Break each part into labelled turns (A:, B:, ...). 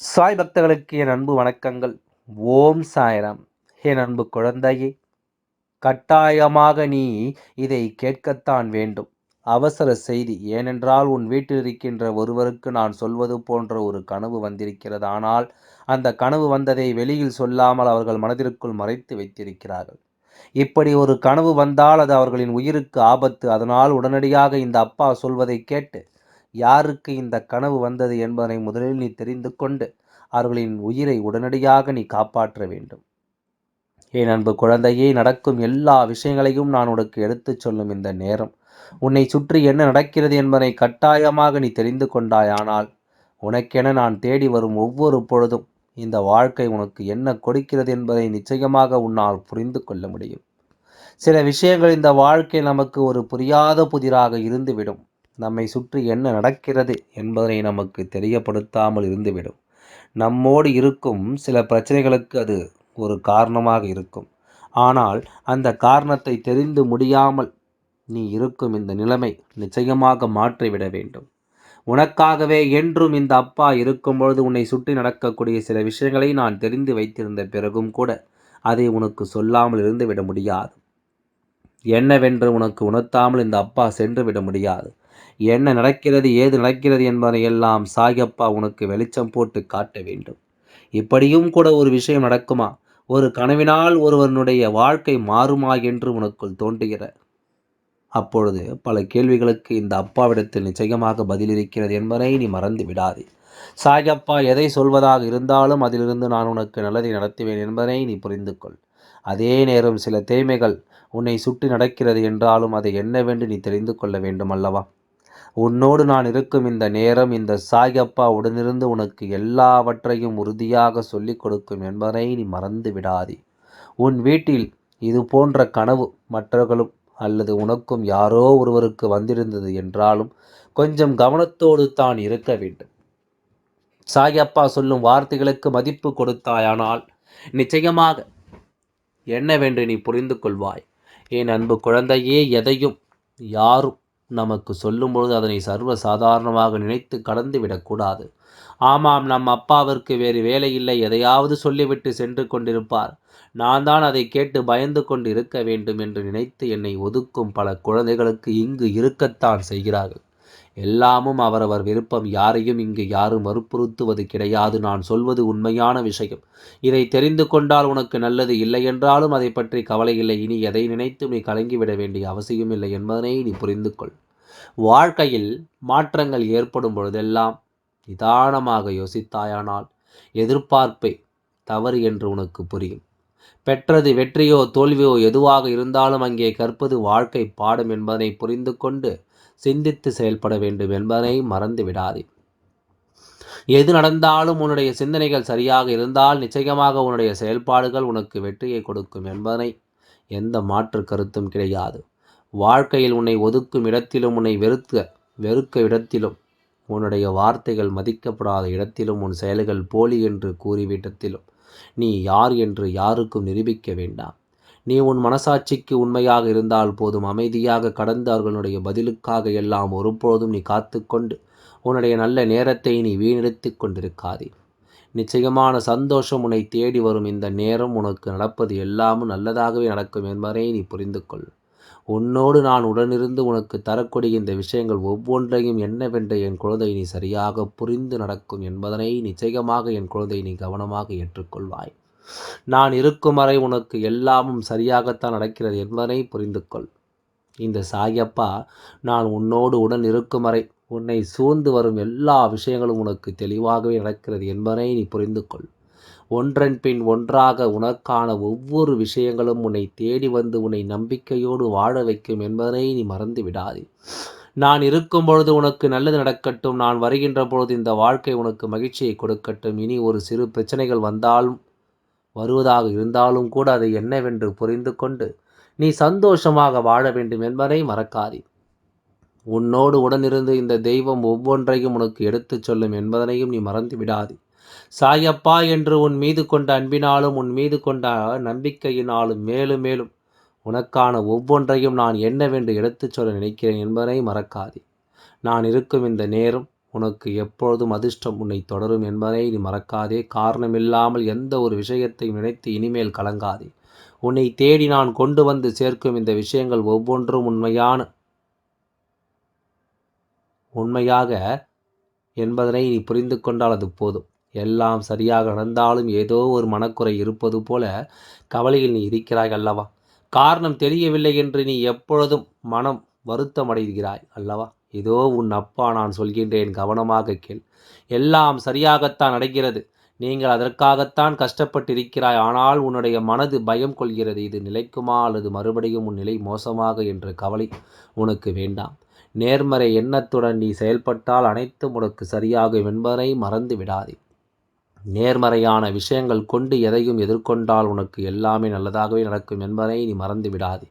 A: சாய் பக்தர்களுக்கு என் அன்பு வணக்கங்கள். ஓம் சாய்ராம். என் அன்பு குழந்தையே கட்டாயமாக நீ இதை கேட்கத்தான் வேண்டும். அவசர செய்தி. ஏனென்றால் உன் வீட்டில் இருக்கின்ற ஒருவருக்கு நான் சொல்வது போன்ற ஒரு கனவு வந்திருக்கிறது. ஆனால் அந்த கனவு வந்ததை வெளியில் சொல்லாமல் அவர்கள் மனதிற்குள் மறைத்து வைத்திருக்கிறார்கள். இப்படி ஒரு கனவு வந்தால் அது அவர்களின் உயிருக்கு ஆபத்து. அதனால் உடனடியாக இந்த அப்பா சொல்வதை கேட்டு யாருக்கு இந்த கனவு வந்தது என்பதனை முதலில் நீ தெரிந்து கொண்டு அவர்களின் உயிரை உடனடியாக நீ காப்பாற்ற வேண்டும். என் அன்பு குழந்தையே நடக்கும் எல்லா விஷயங்களையும் நான் உனக்கு எடுத்துச் சொல்லும் இந்த நேரம். உன்னை சுற்றி என்ன நடக்கிறது என்பதை கட்டாயமாக நீ தெரிந்து கொண்டாயானால் உனக்கென நான் தேடி வரும் ஒவ்வொரு பொழுதும் இந்த வாழ்க்கை உனக்கு என்ன கொடுக்கிறது என்பதை நிச்சயமாக உன்னால் புரிந்து கொள்ள முடியும். சில விஷயங்கள் இந்த வாழ்க்கை நமக்கு ஒரு புரியாத புதிராக இருந்துவிடும். நம்மை சுற்றி என்ன நடக்கிறது என்பதனை நமக்கு தெரியப்படுத்தாமல் இருந்துவிடும். நம்மோடு இருக்கும் சில பிரச்சனைகளுக்கு அது ஒரு காரணமாக இருக்கும். ஆனால் அந்த காரணத்தை தெரிந்து முடியாமல் நீ இருக்கும் இந்த நிலைமை நிச்சயமாக மாற்றிவிட வேண்டும். உனக்காகவே என்றும் இந்த அப்பா இருக்கும் பொழுது உன்னை சுற்றி நடக்கக்கூடிய சில விஷயங்களை நான் தெரிந்து வைத்திருந்த பிறகும் கூட அதை உனக்கு சொல்லாமல் இருந்துவிட முடியாது. என்னவென்று உனக்கு உணர்த்தாமல் இந்த அப்பா சென்று விட முடியாது. என்ன நடக்கிறது ஏது நடக்கிறது என்பதை எல்லாம் சாயப்பா உனக்கு வெளிச்சம் போட்டு காட்ட வேண்டும். இப்படியும் கூட ஒரு விஷயம் நடக்குமா? ஒரு கனவினால் ஒருவனுடைய வாழ்க்கை மாறுமா என்று உனக்குள் தோன்றுகிற அப்பொழுது பல கேள்விகளுக்கு இந்த அப்பாவிடத்தில் நிச்சயமாக பதில் இருக்கிறது என்பதை நீ மறந்து விடாதே. சாயப்பா எதை சொல்வதாக இருந்தாலும் அதிலிருந்து நான் உனக்கு நல்லதை நடத்துவேன் என்பதை நீ புரிந்து கொள் அதே நேரம் சில தேமைகள் உன்னை சுட்டி நடக்கிறது என்றாலும் அதை என்னவென்று நீ தெரிந்து கொள்ள வேண்டும் அல்லவா? உன்னோடு நான் இருக்கும் இந்த நேரம் இந்த சாயப்பா உடனிருந்து உனக்கு எல்லாவற்றையும் உறுதியாக சொல்லிக் கொடுக்கும் என்பதை நீ மறந்து விடாதே. உன் வீட்டில் இது போன்ற கனவு மற்றவர்களும் அல்லது உனக்கும் யாரோ ஒருவருக்கு வந்திருந்தது என்றாலும் கொஞ்சம் கவனத்தோடு தான் இருக்க வேண்டும். சாயப்பா சொல்லும் வார்த்தைகளுக்கு மதிப்பு கொடுத்தாயானால் நிச்சயமாக என்னவென்று நீ புரிந்து கொள்வாய். என் அன்பு குழந்தையே எதையும் யாரும் நமக்கு சொல்லும்பொழுது அதனை சர்வ சாதாரணமாக நினைத்து கடந்து விடக்கூடாது. ஆமாம் நம் அப்பாவிற்கு வேறு வேலை இல்லை. எதையாவது சொல்லிவிட்டு சென்று கொண்டிருப்பார். நான் தான் அதை கேட்டு பயந்து கொண்டு இருக்க வேண்டும் என்று நினைத்து என்னை ஒதுக்கும் பல குழந்தைகளுக்கு இங்கு இருக்கத்தான் செய்கிறார்கள். எல்லாமும் அவரவர் விருப்பம் யாரையும் இங்கு யாரும் வற்புறுத்துவது கிடையாது. நான் சொல்வது உண்மையான விஷயம். இதை தெரிந்து கொண்டால் உனக்கு நல்லது இல்லை என்றாலும் அதை பற்றி கவலை இல்லை. இனி எதை நினைத்து நீ கலங்கிவிட வேண்டிய அவசியம் இல்லை என்பதனை நீ புரிந்து கொள். வாழ்க்கையில் மாற்றங்கள் ஏற்படும் பொழுதெல்லாம் நிதானமாக யோசித்தாயானால் எதிர்பார்ப்பை தவறு என்று உனக்கு புரியும். பெற்றது வெற்றியோ தோல்வியோ எதுவாக இருந்தாலும் அங்கே கற்பது வாழ்க்கை பாடம் என்பதனை புரிந்து கொண்டு சிந்தித்து செயல்பட வேண்டும் என்பதனை மறந்து விடாதே. எது நடந்தாலும் உன்னுடைய சிந்தனைகள் சரியாக இருந்தால் நிச்சயமாக உன்னுடைய செயல்பாடுகள் உனக்கு வெற்றியை கொடுக்கும் என்பதனை எந்த மாற்று கருத்தும் கிடையாது. வாழ்க்கையில் உன்னை ஒதுக்கும் இடத்திலும் உன்னை வெறுக்க வெறுக்க இடத்திலும் உன்னுடைய வார்த்தைகள் மதிக்கப்படாத இடத்திலும் உன் செயல்கள் போலி என்று கூறிவிட்டத்திலும் நீ யார் என்று யாருக்கும் நிரூபிக்க வேண்டாம். நீ உன் மனசாட்சிக்கு உண்மையாக இருந்தால் போதும். அமைதியாக கடந்து அவர்களுடைய பதிலுக்காக எல்லாம் ஒருபோதும் நீ காத்துக்கொண்டு உன்னுடைய நல்ல நேரத்தை நீ வீணடித்து கொண்டிருக்காதே. நிச்சயமான சந்தோஷம் உன்னை தேடி வரும் இந்த நேரம் உனக்கு நடப்பது எல்லாமும் நல்லதாகவே நடக்கும் என்பதை நீ புரிந்து கொள் உன்னோடு நான் உடனிருந்து உனக்கு தரக்கூடிய இந்த விஷயங்கள் ஒவ்வொன்றையும் என்னவென்ற என் குழந்தை நீ சரியாக புரிந்து நடக்கும் என்பதனை நிச்சயமாக என் குழந்தை நீ கவனமாக ஏற்றுக்கொள்வாய். நான் இருக்கும் வரை உனக்கு எல்லாமும் சரியாகத்தான் நடக்கிறது என்பதனை புரிந்து கொள் இந்த சாயப்பா நான் உன்னோடு உடன் இருக்கும் வரை உன்னை சூழ்ந்து வரும் எல்லா விஷயங்களும் உனக்கு தெளிவாகவே நடக்கிறது என்பதனை நீ புரிந்து கொள் ஒன்றன் பின் ஒன்றாக உனக்கான ஒவ்வொரு விஷயங்களும் உன்னை தேடி வந்து உன்னை நம்பிக்கையோடு வாழ வைக்கும் என்பதனை நீ மறந்து விடாதே. நான் இருக்கும் பொழுது உனக்கு நல்லது நடக்கட்டும். நான் வருகின்ற பொழுது இந்த வாழ்க்கை உனக்கு மகிழ்ச்சியை கொடுக்கட்டும். இனி ஒரு சிறு பிரச்சனைகள் வந்தாலும் வருவதாக இருந்தாலும் கூட அதை என்னவென்று புரிந்து கொண்டு நீ சந்தோஷமாக வாழ வேண்டும் என்பதை மறக்காதே. உன்னோடு உடனிருந்து இந்த தெய்வம் ஒவ்வொன்றையும் உனக்கு எடுத்துச் சொல்லும் என்பதனையும் நீ மறந்து விடாதே. சாயப்பா என்று உன் மீது கொண்ட அன்பினாலும் உன் மீது கொண்ட நம்பிக்கையினாலும் மேலும் மேலும் உனக்கான ஒவ்வொன்றையும் நான் என்னவென்று எடுத்துச் சொல்ல நினைக்கிறேன் என்பதனை மறக்காதே. நான் இருக்கும் இந்த நேரம் உனக்கு எப்பொழுதும் அதிர்ஷ்டம் உன்னை தொடரும் என்பதை நீ மறக்காதே. காரணமில்லாமல் எந்த ஒரு விஷயத்தையும் நினைத்து இனிமேல் கலங்காதே. உன்னை தேடி நான் கொண்டு வந்து சேர்க்கும் இந்த விஷயங்கள் ஒவ்வொன்றும் உண்மையான உண்மையாக என்பதனை நீ புரிந்து கொண்டால் அது போதும். எல்லாம் சரியாக நடந்தாலும் ஏதோ ஒரு மனக்குறை இருப்பது போல கவலையில் நீ இருக்கிறாய் அல்லவா? காரணம் தெரியவில்லை என்று நீ எப்பொழுதும் மனம் வருத்தம் அடைகிறாய் அல்லவா? இதோ உன் அப்பா நான் சொல்கின்றேன் கவனமாக கேள். எல்லாம் சரியாகத்தான் நடக்கிறது. நீங்கள் அதற்காகத்தான் கஷ்டப்பட்டிருக்கிறாய். ஆனால் உன்னுடைய மனது பயம் கொள்கிறது. இது நிலைக்குமா அல்லது மறுபடியும் உன் நிலை மோசமாக என்ற கவலை உனக்கு வேண்டாம். நேர்மறை எண்ணத்துடன் நீ செயல்பட்டால் அனைத்தும் உனக்கு சரியாகும் என்பதை மறந்து விடாதே. நேர்மறையான விஷயங்கள் கொண்டு எதையும் எதிர்கொண்டால் உனக்கு எல்லாமே நல்லதாகவே நடக்கும் என்பதை நீ மறந்து விடாதே.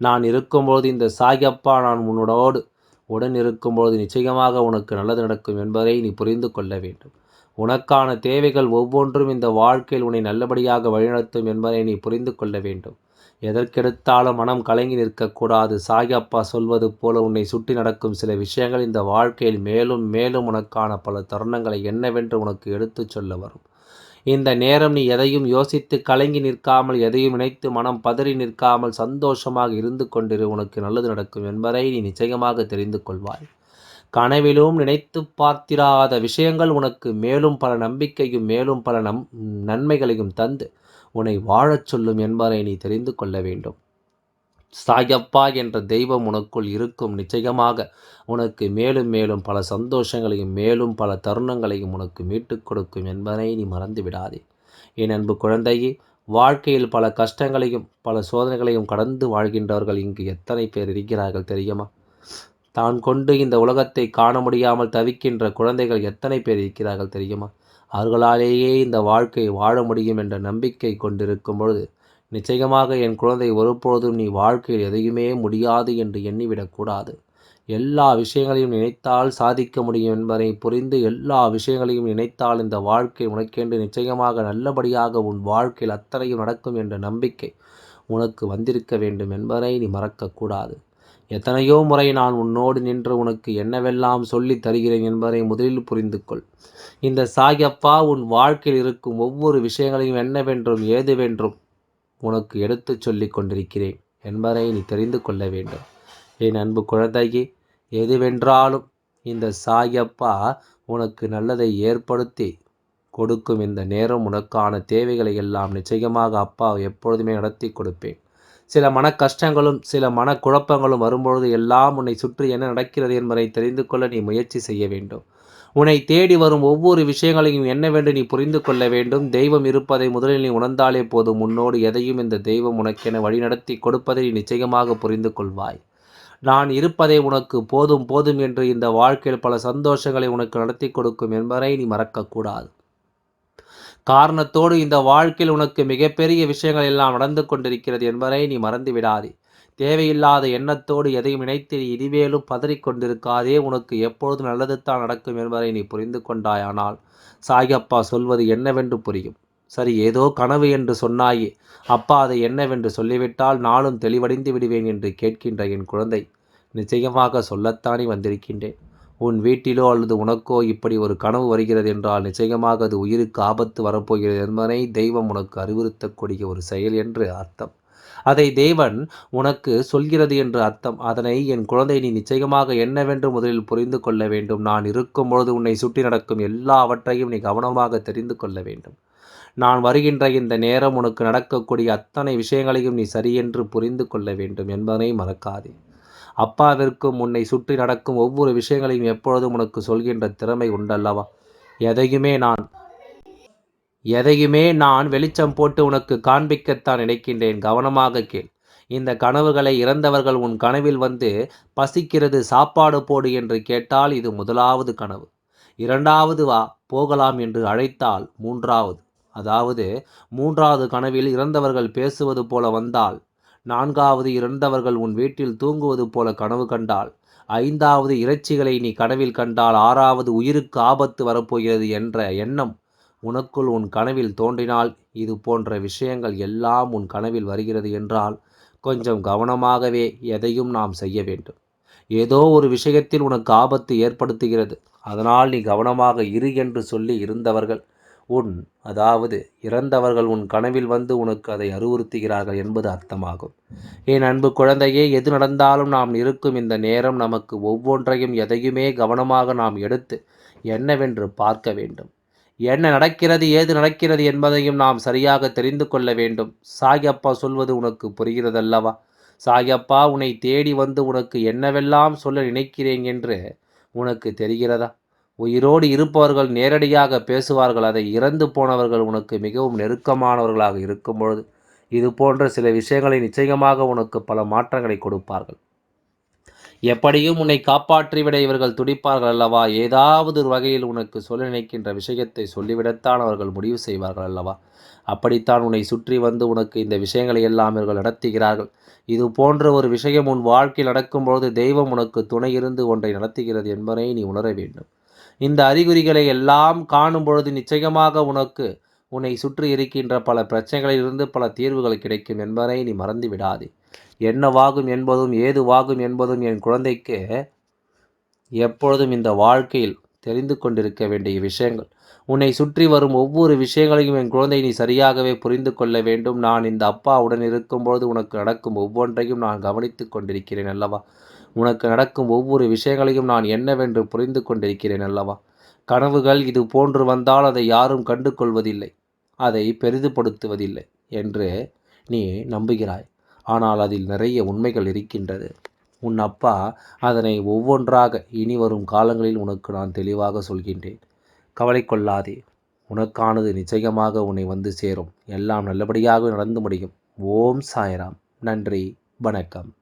A: நான் இருக்கும்போது இந்த சாயப்பா நான் உன்னோடு உடன் இருக்கும்பொழுது நிச்சயமாக உனக்கு நல்லது நடக்கும் என்பதை நீ புரிந்து கொள்ள வேண்டும். உனக்கான தேவைகள் ஒவ்வொன்றும் இந்த வாழ்க்கையில் உன்னை நல்லபடியாக வழிநடத்தும் என்பதை நீ புரிந்து கொள்ள வேண்டும். எதற்கெடுத்தாலும் மனம் கலங்கி நிற்கக்கூடாது. சாயப்பா சொல்வது போல உன்னை சுட்டி நடக்கும் சில விஷயங்கள் இந்த வாழ்க்கையில் மேலும் மேலும் உனக்கான பல தருணங்களை என்னவென்று உனக்கு எடுத்துச் சொல்ல வரும். இந்த நேரம் நீ எதையும் யோசித்து கலங்கி நிற்காமல் எதையும் நினைத்து மனம் பதறி நிற்காமல் சந்தோஷமாக இருந்து கொண்டிரு. உனக்கு நல்லது நடக்கும் என்பதை நீ நிச்சயமாக தெரிந்து கொள்வாய். கனவிலும் நினைத்து பார்த்திராத விஷயங்கள் உனக்கு மேலும் பல நம்பிக்கையும் மேலும் பல நம் நன்மைகளையும் தந்து உன்னை வாழச் சொல்லும் என்பதை நீ தெரிந்து கொள்ள வேண்டும். சாயப்பா என்ற தெய்வம் உனக்குள் இருக்கும். நிச்சயமாக உனக்கு மேலும் மேலும் பல சந்தோஷங்களையும் மேலும் பல தருணங்களையும் உனக்கு மீட்டுக் கொடுக்கும் என்பதை நீ மறந்து விடாதே என் அன்பு குழந்தையே வாழ்க்கையில் பல கஷ்டங்களையும் பல சோதனைகளையும் கடந்து வாழ்கின்றவர்கள் இங்கு எத்தனை பேர் இருக்கிறார்கள் தெரியுமா? தான் கொண்டு இந்த உலகத்தை காண முடியாமல் தவிக்கின்ற குழந்தைகள் எத்தனை பேர் இருக்கிறார்கள் தெரியுமா? அவர்களாலேயே இந்த வாழ்க்கையை வாழ முடியும் என்ற நம்பிக்கை கொண்டிருக்கும் பொழுது நிச்சயமாக என் குழந்தை ஒருபொழுதும் நீ வாழ்க்கையில் எதையுமே முடியாது என்று எண்ணிவிடக்கூடாது. எல்லா விஷயங்களையும் நினைத்தால் சாதிக்க முடியும் என்பதை புரிந்து எல்லா விஷயங்களையும் நினைத்தால் இந்த வாழ்க்கை உனக்கென்று நிச்சயமாக நல்லபடியாக உன் வாழ்க்கையில் அத்தனையும் நடக்கும் என்ற நம்பிக்கை உனக்கு வந்திருக்க வேண்டும் என்பதை நீ மறக்கக்கூடாது. எத்தனையோ முறை நான் உன்னோடு நின்று உனக்கு என்னவெல்லாம் சொல்லித் தருகிறேன் என்பதை முதலில் புரிந்து கொள் இந்த சாயப்பா உன் வாழ்க்கையில் இருக்கும் ஒவ்வொரு விஷயங்களையும் என்னவென்றும் ஏதுவென்றும் உனக்கு எடுத்துச் சொல்லிக் கொண்டிருக்கிறேன் என்பதை நீ தெரிந்து கொள்ள வேண்டும். என் அன்பு குழந்தையே எதுவென்றாலும் இந்த சாயப்பா உனக்கு நல்லதை ஏற்படுத்தி கொடுக்கும். இந்த நேரம் உனக்கான தேவைகளை எல்லாம் நிச்சயமாக அப்பா எப்பொழுதுமே நடத்தி கொடுப்பேன். சில மன கஷ்டங்களும் சில மன குழப்பங்களும் வரும்பொழுது எல்லாம் உன்னை சுற்றி என்ன நடக்கிறது என்பதை தெரிந்து கொள்ள நீ முயற்சி செய்ய வேண்டும். உன்னை தேடி வரும் ஒவ்வொரு விஷயங்களையும் என்னவென்று நீ புரிந்து கொள்ள வேண்டும். தெய்வம் இருப்பதை முதலில் நீ உணர்ந்தாலே போதும். உன்னோடு எதையும் இந்த தெய்வம் உனக்கென வழிநடத்தி கொடுப்பதை நீ நிச்சயமாக புரிந்து கொள்வாய். நான் இருப்பதை உனக்கு போதும் போதும் என்று இந்த வாழ்க்கையில் பல சந்தோஷங்களை உனக்கு நடத்தி கொடுக்கும் என்பதை நீ மறக்கக்கூடாது. காரணத்தோடு இந்த வாழ்க்கையில் உனக்கு மிகப்பெரிய விஷயங்கள் எல்லாம் நடந்து கொண்டிருக்கிறது என்பதை நீ மறந்து விடாதே தேவையில்லாத எண்ணத்தோடு எதையும் நினைத்து இனிமேலும் பதறிக்கொண்டிருக்காதே உனக்கு எப்பொழுது நல்லது தான் நடக்கும் என்பதை நீ புரிந்து கொண்டாயானால் சாயப்பா சொல்வது என்னவென்று புரியும். சரி ஏதோ கனவு என்று சொன்னாயே அப்பா அதை என்னவென்று சொல்லிவிட்டால் நானும் தெளிவடைந்து விடுவேன் என்று கேட்கின்ற என் குழந்தை. நிச்சயமாக சொல்லத்தானே வந்திருக்கின்றேன். உன் வீட்டிலோ அல்லது உனக்கோ இப்படி ஒரு கனவு வருகிறது என்றால் நிச்சயமாக அது உயிருக்கு ஆபத்து வரப்போகிறது என்பதனை தெய்வம் உனக்கு அறிவுறுத்தக்கூடிய ஒரு செயல் என்று அர்த்தம். அதை தேவன் உனக்கு சொல்கிறது என்று அர்த்தம். அதனை என் குழந்தை நீ நிச்சயமாக என்னவென்று முதலில் புரிந்து கொள்ள வேண்டும். நான் இருக்கும் பொழுது உன்னை சுற்றி நடக்கும் எல்லாவற்றையும் நீ கவனமாக தெரிந்து கொள்ள வேண்டும். நான் வருகின்ற இந்த நேரம் உனக்கு நடக்கக்கூடிய அத்தனை விஷயங்களையும் நீ சரியென்று புரிந்து கொள்ள வேண்டும் என்பதனை மறக்காதே. அப்பாவிற்கும் உன்னை சுற்றி நடக்கும் ஒவ்வொரு விஷயங்களையும் எப்பொழுதும் உனக்கு சொல்கின்ற திறமை உண்டல்லவா? எதையுமே நான் எதையுமே நான் வெளிச்சம் போட்டு உனக்கு காண்பிக்கத்தான் நினைக்கின்றேன். கவனமாக கேள். இந்த கனவுகளை இறந்தவர்கள் உன் கனவில் வந்து பசிக்கிறது சாப்பாடு போடு என்று கேட்டால் இது முதலாவது கனவு. இரண்டாவது வா போகலாம் என்று அழைத்தால் மூன்றாவது. அதாவது மூன்றாவது கனவில் இறந்தவர்கள் பேசுவது போல வந்தால் நான்காவது இறந்தவர்கள் உன் வீட்டில் தூங்குவது போல கனவு கண்டால் ஐந்தாவது இறைச்சிகளை நீ கனவில் கண்டால் ஆறாவது உயிருக்கு ஆபத்து வரப்போகிறது என்ற எண்ணம் உனக்குள் உன் கனவில் தோன்றினால் இது போன்ற விஷயங்கள் எல்லாம் உன் கனவில் வருகிறது என்றால் கொஞ்சம் கவனமாகவே எதையும் நாம் செய்ய வேண்டும். ஏதோ ஒரு விஷயத்தில் உனக்கு ஆபத்து ஏற்படுத்துகிறது. அதனால் நீ கவனமாக இரு என்று சொல்லி இருந்தவர்கள் உன் அதாவது இறந்தவர்கள் உன் கனவில் வந்து உனக்கு அதை அறிவுறுத்துகிறார்கள் என்பது அர்த்தமாகும். என் அன்பு குழந்தையே எது நடந்தாலும் நாம் இருக்கும் இந்த நேரம் நமக்கு ஒவ்வொன்றையும் எதையுமே கவனமாக நாம் எடுத்து என்னவென்று பார்க்க வேண்டும். என்ன நடக்கிறது ஏது நடக்கிறது என்பதையும் நாம் சரியாக தெரிந்து கொள்ள வேண்டும். சாயப்பா சொல்வது உனக்கு புரிகிறதல்லவா? சாயப்பா உன்னை தேடி வந்து உனக்கு என்னவெல்லாம் சொல்ல நினைக்கிறேன் என்று உனக்கு தெரிகிறதா? உயிரோடு இருப்பவர்கள் நேரடியாக பேசுவார்கள் அதை இறந்து போனவர்கள் உனக்கு மிகவும் நெருக்கமானவர்களாக இருக்கும் பொழுது இது போன்ற சில விஷயங்களை நிச்சயமாக உனக்கு பல மாற்றங்களை கொடுப்பார்கள். எப்படியும் உன்னை காப்பாற்றிவிட இவர்கள் துடிப்பார்கள் அல்லவா? ஏதாவது ஒரு வகையில் உனக்கு சொல்ல நினைக்கின்ற விஷயத்தை சொல்லிவிடத்தான் அவர்கள் முடிவு செய்வார்கள் அல்லவா? அப்படித்தான் உன்னை சுற்றி வந்து உனக்கு இந்த விஷயங்களை எல்லாம் இவர்கள் நடத்துகிறார்கள். இது போன்ற ஒரு விஷயம் உன் வாழ்க்கையில் நடக்கும்பொழுது தெய்வம் உனக்கு துணை இருந்து ஒன்றை நடத்துகிறது என்பதை நீ உணர வேண்டும். இந்த அறிகுறிகளை எல்லாம் காணும் பொழுது நிச்சயமாக உனக்கு உன்னை சுற்றி இருக்கின்ற பல பிரச்சனைகளிலிருந்து பல தீர்வுகள் கிடைக்கும் என்பதை நீ மறந்து விடாதே என்னவாகும் என்பதும் ஏதுவாகும் என்பதும் என் குழந்தைக்கு எப்பொழுதும் இந்த வாழ்க்கையில் தெரிந்து கொண்டிருக்க வேண்டிய விஷயங்கள். உன்னை சுற்றி வரும் ஒவ்வொரு விஷயங்களையும் என் குழந்தை நீ சரியாகவே புரிந்து கொள்ள வேண்டும். நான் இந்த அப்பாவுடன் இருக்கும்பொழுது உனக்கு நடக்கும் ஒவ்வொன்றையும் நான் கவனித்து கொண்டிருக்கிறேன் அல்லவா? உனக்கு நடக்கும் ஒவ்வொரு விஷயங்களையும் நான் என்னவென்று புரிந்து கொண்டிருக்கிறேன் அல்லவா? கனவுகள் இது போன்று வந்தால் அதை யாரும் கண்டு கொள்வதில்லை அதை பெரிதுபடுத்துவதில்லை என்று நீ நம்புகிறாய். ஆனால் அதில் நிறைய உண்மைகள் இருக்கின்றது. உன் அப்பா அதனை ஒவ்வொன்றாக இனி வரும் காலங்களில் உனக்கு நான் தெளிவாக சொல்கின்றேன். கவலை கொள்ளாதே. உனக்கானது நிச்சயமாக உன்னை வந்து சேரும். எல்லாம் நல்லபடியாக நடந்து முடியும். ஓம் சாய்ராம். நன்றி. வணக்கம்.